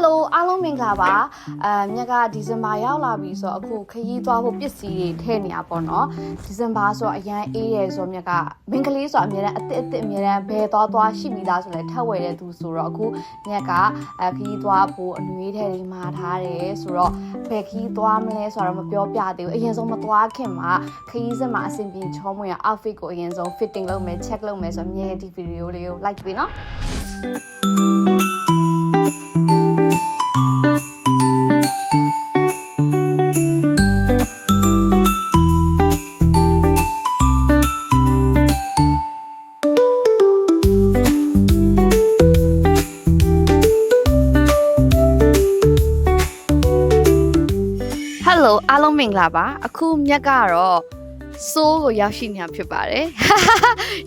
Hello အားလုံးမင်္ဂလာပါအဲမြက်ကဒီဇင်ဘာရောက်လာပြီဆိုတော့အခုခရီးသွားဖို့ပစ္စည်းတွေထည့်နေရပေါ့နော်ဒီဇင်ဘာဆိုတော့အရန်အေးရဲဆိုတော့မြက်ကမင်္ဂလေးဆိုတော့အများနဲ့အစ်စ်အစ်စ်အများနဲ့ဘယ်သွားသွားရှိပြီသားဆိုလဲထပ်ဝယ်တဲ့သူဆိုတော့အခုမြက်ကအဲခရီးသွားဖို့အနွေးထဲတွေမှာထားတယ်ဆိုတော့ဘယ်ခရီးသွားမလဲဆိုတော့မပြောပြသေးဘူးအရင်ဆုံးမသွားခင်မှာခရီးစက်မှာအဆင်ပြေချောမွေ့အောင် outfit ကိုအရင်ဆုံး fitting လုပ်မယ် check လုပ်မယ်ဆိုတော့မြဲဒီဗီဒီယိုလေးကို like ပေးနော် လုံးမင်္ဂလာပါအခုမြက်ကတော့စိုးကိုရောက်ရှိနေတာဖြစ်ပါတယ်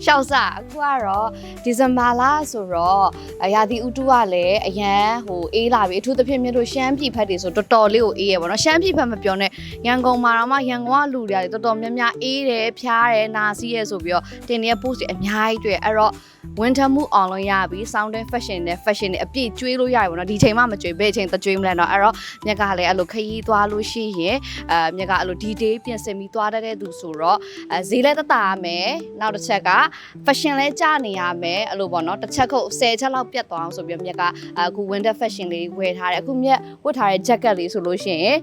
ရှောက်စအခုကတော့ဒီဇင်ဘာလဆိုတော့အရာဒီဥတုကလည်းအရန်ဟိုအေးလာပြီအထူးသဖြင့်မြတ်တို့ရှမ်းပြည်ဖက်တွေဆိုတော်တော်လေးကိုအေးရပါတော့ရှမ်းပြည်ဖက်မပြောနဲ့ရန်ကုန်မှာတော့မှရန်ကုန်ကလူတွေတော်တော်များများအေးတယ်ဖျားတယ်နာစီးရဲဆိုပြီးတော့တင်နေတဲ့ post တွေအများကြီးတွေ့အဲ့တော့ winter mood on လို့ရပြီ sounding fashion နဲ့ fashion နဲ့အပြည့်ကျွေးလို့ရပြီပေါ့နော်ဒီချိန်မှမကျွေးဘယ်ချိန်သကျွေးမလဲတော့အဲ့တော့မြက်ကလည်းအဲ့လိုခရီးသွားလို့ရှိရင်အဲမြက်ကအဲ့လို detail ပြင်ဆင်ပြီးသွားတတ်တဲ့သူဆိုတော့အဲဈေးလည်းတတာရမယ်နောက်တစ်ချက်က fashion လည်းကြနေရမယ်အဲ့လိုပေါ့နော်တစ်ချက်ခုတ်10ချက်လောက်ပြတ်သွားအောင်ဆိုပြီးမြက်ကအခု winter fashion လေးဝယ်ထားတယ်အခုမြက်ဝတ်ထားတဲ့ jacket လေးဆိုလို့ရှိရင်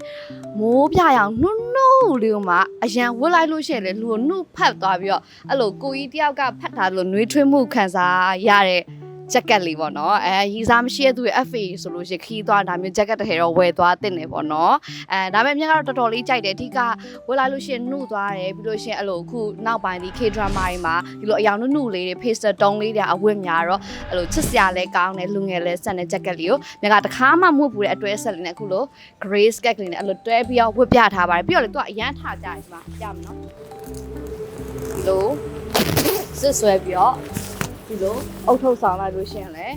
မိုးပြရောင်နှုတ်နှုတ်လေးကိုမှအရန်ဝတ်လိုက်လို့ရှိရင်လေလူကိုနှုတ်ဖတ်သွားပြီးတော့အဲ့လိုကိုကြီးတယောက်ကဖတ်ထားလို့နှွေးထွေးမှုခံစားရတဲ့ဂျက်ကက်လေးပေါ့နော်အဲရီစားမရှိတဲ့သူရဲ့ FA ဆိုလို့ရှိရင်ခီးသွားတာမျိုးဂျက်ကက်တစ်ထည်တော့ဝယ်သွားတင်တယ်ပေါ့နော်အဲဒါပေမဲ့မြက်ကတော့တော်တော်လေးကြိုက်တယ်အဓိကဝယ်လိုက်လို့ရှိရင်နှုတ်သွားတယ်ပြီးလို့ရှိရင်အဲ့လိုအခုနောက်ပိုင်းဒီ K drama တွေမှာဒီလိုအယောင်နှုတ်နှုတ်လေးတွေ pastel tone လေးတွေအဝတ်များတော့အဲ့လိုချစ်စရာလဲကောင်းတယ်လူငယ်လဲဆက်တဲ့ဂျက်ကက်လေးကိုမြက်ကတခါမှမဝတ်ဘူးတဲ့အတွဲဆက်လေးနဲ့အခုလို gray skirt လေးနဲ့အဲ့လိုတွဲပြီးတော့ဝတ်ပြထားပါတယ်ပြီးတော့လေသူကအရန်ထကြတယ်ဒီမှာပြမယ်နော်ဒီလိုစစ်ဆွဲပြီးတော့ ဒီလိုအုတ်ထုတ်ဆောင်လိုက်လို့ရှရင်လေ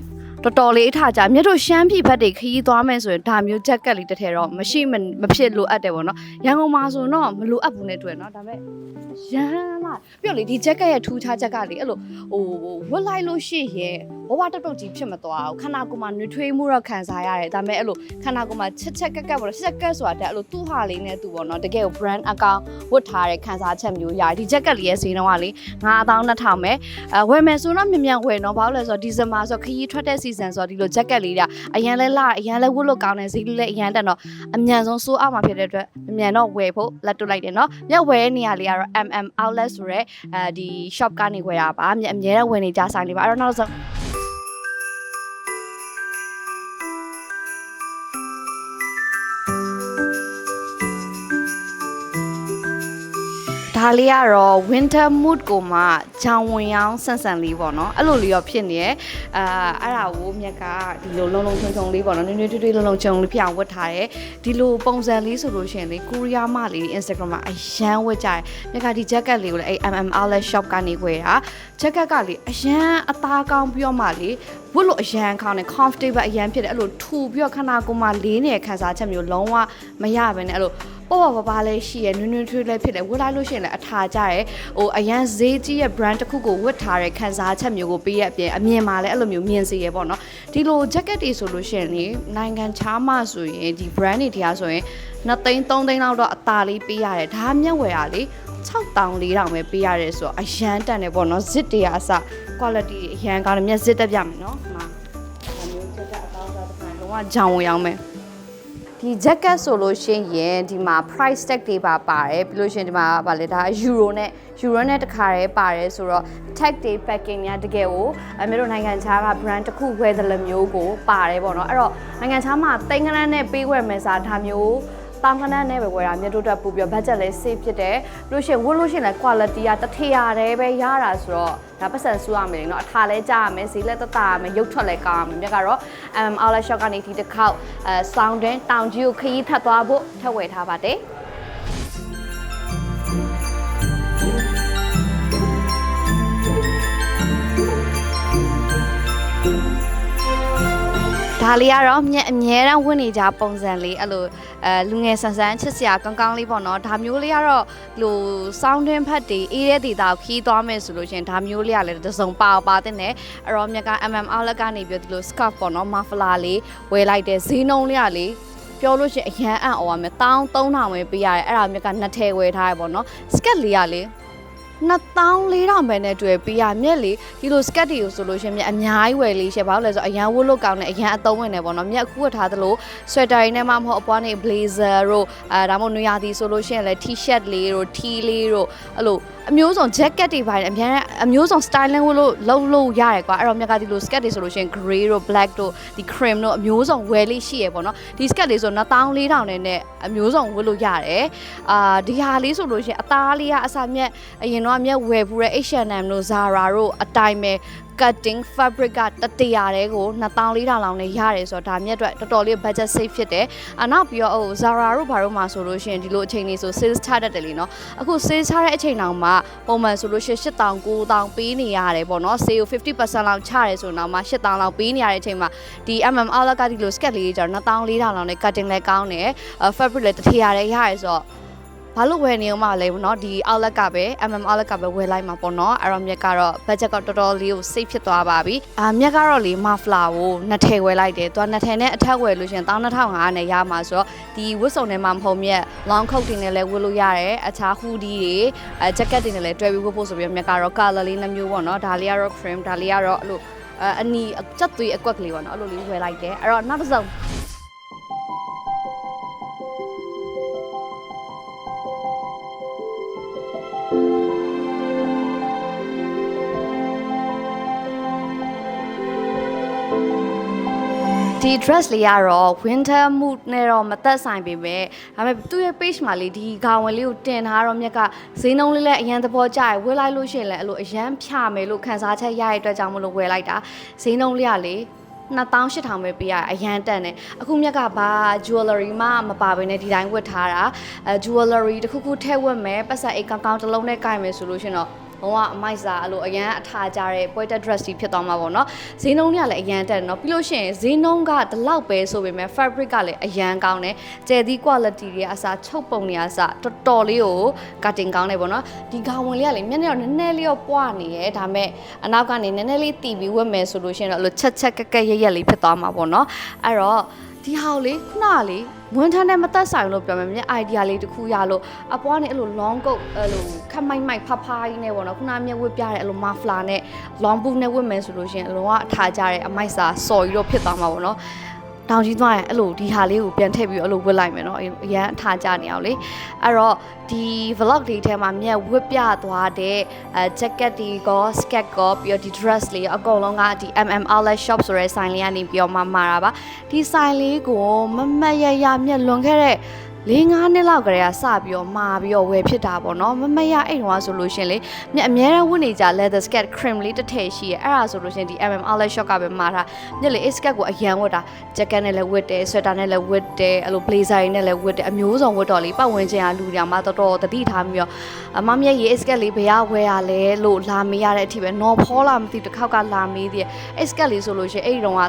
တော်တော်လေးအထားကြမြတ်တို့ရှမ်းပြည်ဘက်တွေခရီးသွားမယ်ဆိုရင်ဒါမျိုးဂျက်ကက်လေးတစ်ထည်တော့မရှိမမဖြစ်လိုအပ်တယ်ပေါ့နော်ရန်ကုန်မှာဆိုတော့မလိုအပ်ဘူးနဲ့တွေ့နော်ဒါပေမဲ့ရမ်းလာပြီးတော့လေဒီဂျက်ကက်ရဲ့ထူးခြားချက်ကလေအဲ့လိုဟိုဝတ်လိုက်လို့ရှိရင်ဘဝတုတ်တုတ်ကြီးဖြစ်မသွားဘူးခန္ဓာကိုယ်မှာနှွေးထွေးမှုတော့ခံစားရတယ်ဒါပေမဲ့အဲ့လိုခန္ဓာကိုယ်မှာချက်ချက်ကက်ကက်ပေါ့နော်ချက်ကက်ဆိုတာတဲ့အဲ့လိုသူ့ဟာလေးနဲ့သူ့ပေါ့နော်တကယ်ကို brand အကောင်ဝတ်ထားတဲ့ခံစားချက်မျိုးရတယ်ဒီဂျက်ကက်လေးရဲ့ဈေးနှုန်းကလေ9200ပဲအဲဝယ်မယ်ဆိုတော့မြန်မြန်ဝယ်နော်ဘာလို့လဲဆိုတော့ဒီဇင်ဘာဆိုခရီးထွက်တဲ့ season ဆိုတော့ဒီလိုဂျက်ကက်လေးကအရန်လဲလာအရန်လဲဝတ်လို့ကောင်းတယ်ဈေးလေးလည်းအရန်တက်တော့အမြန်ဆုံးစိုးအောင်မှာဖြစ်တဲ့အတွက်အမြန်တော့ဝယ်ဖို့လက်တွလိုက်တယ်နော်မြက်ဝယ်နေရလေးကတော့ MM outlet ဆိုရဲအဲဒီ shop ကနေဝယ်တာပါမြက်အမြဲတမ်းဝယ်နေကြဆိုင်လေးပါအဲ့တော့နောက်ဆုံး ဒါလေးကတော့ winter mood ကိုမှဂျောင်ဝင်ရောင်းဆန်ဆန်လေးပေါ့နော်အဲ့လိုလေးရောဖြစ်နေရဲ့အာအဲ့ဒါကိုမြက်ကဒီလိုလုံလုံချုံချုံလေးပေါ့နော်နွေးနွေးထွေးထွေးလုံလုံချုံလေးဖြစ်အောင်ဝတ်ထားတယ်ဒီလိုပုံစံလေးဆိုလို့ရှိရင်လေကိုရီးယားမလေး Instagram မှာအရန်ဝတ်ကြတယ်မြက်ကဒီ jacket လေးကိုလည်းအဲ့ MM outlet shop ကနေဝယ်တာ jacket ကလေအရန်အသားကောင်းပြီးတော့မှလေဝတ်လို့အရန်ကောင်းတယ် comfortable အရန်ဖြစ်တယ်အဲ့လိုထူပြီးတော့ခန္ဓာကိုယ်မှာလေးနေတဲ့ခံစားချက်မျိုးလုံးဝမရဘဲနဲ့အဲ့လို ပေါ့ပေါ့ပါပါလေးရှိရနွန်းနွန်းထွေးလေးဖြစ်တယ်ဝတ်လိုက်လို့ရှိရင်လည်းအထာကြရဲဟိုအရန်ဈေးကြီးရဲ့ brand တစ်ခုကိုဝတ်ထားတဲ့ခံစားချက်မျိုးကိုပေးရအပြင်အမြင်မှာလည်းအဲ့လိုမျိုးမြင်စေရပေါ့နော်ဒီလို jacket တွေဆိုလို့ရှိရင်လေနိုင်ငံခြားမှဆိုရင်ဒီ brand တွေတရားဆိုရင်2သိန်း3သိန်းလောက်တော့အသာလေးပေးရတယ်ဒါမျက်ဝယ်ရလေ6000 4000ပဲပေးရတယ်ဆိုတော့အရန်တန်တယ်ပေါ့နော်ဇစ်တွေကအစ quality အရန်ကောင်းတယ်မျက်ဇစ်တက်ပြမယ်နော်ဒီမှာဒါမျိုး jacket အကောင်းစားတစ်ခါလုံးဝဂျောင်ဝင်အောင်မယ် ဒီ jacket ဆိုလို့ရှိရင်ဒီမှာ price tag တွေပါပါတယ်ပြီးလို့ရှိရင်ဒီမှာဗာလေဒါ euro နဲ့ euro နဲ့တခါတည်းပါတယ်ဆိုတော့ tag တွေ packing များတကယ်ကိုအမေတို့နိုင်ငံခြားက brand တစ်ခုဝယ်တယ်လို့မျိုးကိုပါတယ်ပေါ့နော်အဲ့တော့နိုင်ငံခြားမှာတိန်ကနန်းနဲ့ပေးဝယ်မယ်စားဒါမျိုး တောင်ကနန်းနဲ့ပဲဝယ်တာမြတ်တို့အတွက်ပူပြီး budget လည်း save ဖြစ်တယ်ပြီးလို့ရှိရင်ဝတ်လို့ရှိရင်လည်း quality ကတစ်ထရာတည်းပဲရတာဆိုတော့ဒါပတ်စံဆူရမယ်လေနော်အထာလဲကြားရမယ်ဈေးလဲတတရမယ်ရုပ်ထွက်လဲကောင်းရမယ်မြတ်ကတော့ um outlet shop ကနေဒီတစ်ခေါက်အဲ sound တွင်တောင်ကြီးကိုခရီးထပ်သွားဖို့ထပ်ဝယ်ထားပါတယ် ဒဒါလေးကတော့မြက်အမြဲတမ်းဝင်နေကြပုံစံလေးအဲ့လိုအဲလူငယ်ဆန်ဆန်ချစ်စရာကောင်းကောင်းလေးပေါ့နော်ဒါမျိုးလေးကတော့ဟိုစောင်းတွင်းဖက်တွေအေးတဲ့ဒေတာကိုခီးသွားမယ်ဆိုလို့ရှရင်ဒါမျိုးလေးကလည်းတစ်စုံပါပါတဲ့နဲ့အဲ့တော့မြက်က MM outlet ကနေပြီးတော့ဒီလို scarf ပေါ့နော် muffler လေးဝယ်လိုက်တယ်ဈေးနှုန်းလေးကလေပြောလို့ရှိရင်အရန်အံ့ဩရမယ်တောင်း3000ပဲပေးရတယ်အဲ့ဒါမြက်ကနှစ်ထည်ဝယ်ထားရပေါ့နော် skirt လေးကလေ 2400ပဲနဲ့တွေ့ပေးရမြက်လေဒီလို skirt တွေကိုဆိုလို့ရှရင်မြက်အများကြီးဝယ်လေးရှယ်ဘာလို့လဲဆိုတော့အရန်ဝတ်လို့ကောင်းတယ်အရန်အသုံးဝင်တယ်ပေါ့နော်မြက်အခုဝတ်ထားသလို sweater တွေနဲ့မှမဟုတ်အပွားနေ blazer တို့အဲဒါမှမဟုတ်နွေရာသီဆိုလို့ရှရင်လည်း t-shirt လေးတို့ tee လေးတို့အဲ့လို အမျိုးစုံ jacket တွေပါတယ်အများအမျိုးစုံ styling ဝတ်လို့လုံးလို့ရတယ်ကွာအဲ့တော့မြက်ကဒီလို skirt တွေဆိုလို့ရှရင် gray တို့ black တို့ဒီ cream တို့အမျိုးစုံဝယ်လေးရှိရပေါ့နော်ဒီ skirt တွေဆို2400နဲ့နဲ့အမျိုးစုံဝတ်လို့ရတယ်အာဒီဟာလေးဆိုလို့ရှရင်အသားလေးကအစာမြက်အရင်တော့မြက်ဝယ်ဖူးတဲ့ H&M တို့ Zara တို့အတိုင်းပဲ cutting fabric ကတတရာတဲကို2400လောက်နဲ့ရတယ်ဆိုတော့ဒါမြက်အတွက်တော်တော်လေး budget save ဖြစ်တယ်။အနောက်ပြီးတော့ဟို Zara တို့ဘာတို့မှဆိုလို့ရှိရင်ဒီလိုအချိန်လေးဆို sales ချတတ်တယ်လीเนาะ။အခု sales ချတဲ့အချိန်တောင်မှပုံမှန်ဆိုလို့ရှိရင်8000 9000ပေးနေရတယ်ပေါ့နော်။ sale 50%လောက်ချရဲဆိုတော့မှ8000လောက်ပေးနေရတဲ့အချိန်မှာဒီ MM outlet ကဒီလို scat လေးကျတော့2400လောက်နဲ့ cutting လည်းကောင်းတယ်။ fabric လည်းတထရာတဲရရဲဆိုတော့ ဘာလို့ဝယ်နေအောင်မလဲဗောနော်ဒီ outlet ကပဲ MM outlet ကပဲဝယ်လိုက်မှာပေါ့နော်အဲ့တော့မြက်ကတော့ budget ကတော်တော်လေးကို save ဖြစ်သွားပါပြီအာမြက်ကတော့လေ muffler ကိုနှစ်ထည်ဝယ်လိုက်တယ်သူကနှစ်ထည်နဲ့အထက်ဝယ်လို့ရှရင်12500နဲ့ရမှာဆိုတော့ဒီဝတ်စုံထဲမှာမဟုတ်မြက် long coat တွေနဲ့လည်းဝတ်လို့ရတယ်အခြား hoodie တွေအဲ jacket တွေနဲ့လည်းတွဲပြီးဝတ်ဖို့ဆိုပြီးမြက်ကတော့ color လေးနှမျိုးပေါ့နော်ဒါလေးကတော့ cream ဒါလေးကတော့အဲ့လိုအအနီစက်သွေးအကွက်ကလေးပေါ့နော်အဲ့လိုလေးဝယ်လိုက်တယ်အဲ့တော့နောက်တစ်စုံ ဒီ dress လေးကတော့ winter mood နဲ့တော့မသက်ဆိုင်ပေမဲ့ဒါပေမဲ့သူ့ရဲ့ page မှာလေဒီခေါင်းဝင်လေးကိုတင်ထားတော့မြက်ကဈေးနှုန်းလေးလည်းအရန်သဘောကျရယ်ဝယ်လိုက်လို့ရှိရင်လည်းအဲ့လိုအရန်ဖြာမယ်လို့ခန်းစားချက်ရတဲ့အတွက်ကြောင့်မလို့ဝယ်လိုက်တာဈေးနှုန်းလေးကလေ2800ပဲပေးရအရန်တက်နေအခုမြက်ကဘာ jewelry မှမပါဘဲနဲ့ဒီတိုင်းဝတ်ထားတာအဲ jewelry တစ်ခုခုထည့်ဝတ်မယ်ပတ်စံအိတ်ကောင်းကောင်းတစ်လုံးနဲ့ကိုင်မယ်ဆိုလို့ရှင်တော့ ဘုံကအမိုက်စာအဲ့လိုအရန်အထာကြတဲ့ပွဲတက် dress ကြီးဖြစ်သွားမှာပေါ့နော်ဈေးနှုန်းတွေကလည်းအရန်တက်တယ်နော်ပြီးလို့ရှိရင်ဈေးနှုန်းကဒီလောက်ပဲဆိုပေမဲ့ fabric ကလည်းအရန်ကောင်းတယ်ကျယ်သီး quality တွေအစားချုပ်ပုံတွေအစားတော်တော်လေးကို cutting ကောင်းတယ်ပေါ့နော်ဒီခေါင်ဝင်လေးကလည်းမျက်နှာတော့နည်းနည်းလေးတော့ပွားနေရဲဒါပေမဲ့အနောက်ကနေနည်းနည်းလေးတီးပြီးဝတ်မယ်ဆိုလို့ရှိရင်တော့အဲ့လိုချက်ချက်ကက်ကက်ရက်ရက်လေးဖြစ်သွားမှာပေါ့နော်အဲ့တော့ ဒီဟာကိုလေခုနကလေဝန်ထမ်းနဲ့မသက်ဆိုင်လို့ပြောမယ်မြင် idea လေးတစ်ခုရလို့အပွားနေအဲ့လို long coat အဲ့လိုခက်မိုက်မိုက်ဖဖားကြီးနဲ့ပေါ့နော်ခုနမျက်ဝတ်ပြတဲ့အဲ့လို muffler နဲ့ long boot နဲ့ဝတ်မယ်ဆိုလို့ရှိရင်အလုံးကအထားကြတဲ့အမိုက်စာစော်ကြီးတော့ဖြစ်သွားမှာပေါ့နော် တောင်ကြီးသွားရင်အဲ့လိုဒီဟာလေးကိုပြန်ထည့်ပြီးအဲ့လိုဝတ်လိုက်မယ်နော်အရန်အထားကြနေအောင်လေအဲ့တော့ဒီ vlog လေးထဲမှာမြက်ဝတ်ပြသွားတဲ့အဲ jacket ဒီကော skirt ကောပြီးတော့ဒီ dress လေးအကုန်လုံးကဒီ MM outlet shop ဆိုတဲ့ဆိုင်လေးကနေပြီးတော့မှမှာတာပါဒီဆိုင်လေးကိုမမတ်ရရမြက်လွန်ခဲ့တဲ့ ၄၅နှစ်လောက်ကလေးကစပြီးတော့မာပြီးတော့ဝယ်ဖြစ်တာပေါ့နော်မမရအဲ့တုန်းကဆိုလို့ရှရင်လေမြက်အများရဝတ်နေကြ leather skirt cream လေးတစ်ထည်ရှိရဲအဲ့ဒါဆိုလို့ရှရင်ဒီ MM outlet shop ကပဲမာတာမြက်လေ skirt ကိုအရန်ဝတ်တာ jacket နဲ့လည်းဝတ်တယ် sweater နဲ့လည်းဝတ်တယ်အဲ့လို blazer တွေနဲ့လည်းဝတ်တယ်အမျိုးစုံဝတ်တော့လေပတ်ဝန်းကျင်ကလူတွေကမှတော်တော်တတိထားပြီးတော့အမမြက်ရေ skirt လေးဘယ်ကဝယ်ရလဲလို့လာမေးရတဲ့အထိပဲနော်ဖောလာမသိတစ်ခေါက်ကလာမေးသေးတယ် skirt လေးဆိုလို့ရှရင်အဲ့ဒီတော့က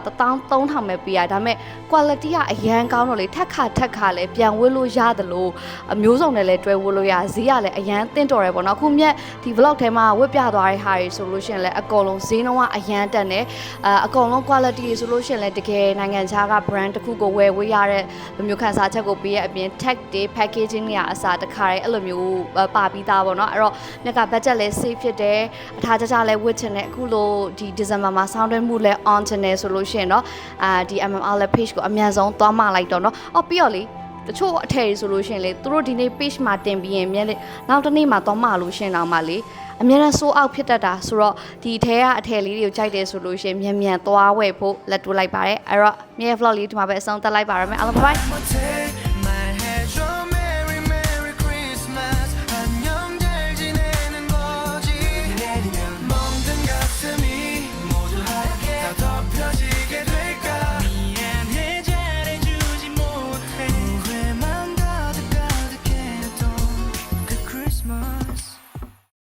13000ပဲပေးရဒါပေမဲ့ quality ကအရန်ကောင်းတော့လေထက်ခါထက်ခါလည်းပြန်ဝတ်လိုရတယ်လို့အမျိုးစုံနဲ့လည်းတွဲဝတ်လို့ရဈေးကလည်းအရန်တင့်တော်တယ်ပေါ့နော်အခုမြက်ဒီ vlog ထဲမှာဝတ်ပြသွားတဲ့ဟာတွေဆိုလို့ရှရင်လည်းအကုန်လုံးဈေးနှုန်းကအရန်တက်နေအအကုန်လုံး quality တွေဆိုလို့ရှရင်လည်းတကယ်နိုင်ငံခြားက brand တစ်ခုကိုဝယ်ဝေးရတဲ့လိုမျိုးခန်းစားချက်ကိုပေးရအပြင် tag တွေ packaging တွေအစားတခါတည်းအဲ့လိုမျိုးပါပြီးသားပေါ့နော်အဲ့တော့မြက်က budget လည်း save ဖြစ်တယ်အထားကြကြလည်းဝတ်ချင်တယ်အခုလိုဒီ December မှာ sound တွဲမှုလည်း on ချင်တယ်ဆိုလို့ရှရင်တော့အာဒီ MMR လည်း page ကိုအမြန်ဆုံးသွားမှလိုက်တော့เนาะအော်ပြီးတော့လေ တချို့အထည်တွေဆိုလို့ရှရင်လေသူတို့ဒီနေ့ page မှာတင်ပြီးရင်မြဲလေနောက်တစ်နေ့မှာသွားမှလို့ရှရင်တော့မှလေအများနဲ့ so out ဖြစ်တတ်တာဆိုတော့ဒီထဲကအထည်လေးတွေကိုကြိုက်တယ်ဆိုလို့ရှရင်မြန်မြန်သွားဝယ်ဖို့လက်တိုးလိုက်ပါတယ်အဲ့တော့မြေ vlog လေးဒီမှာပဲအဆုံးသတ်လိုက်ပါရမယ်အားလုံး bye bye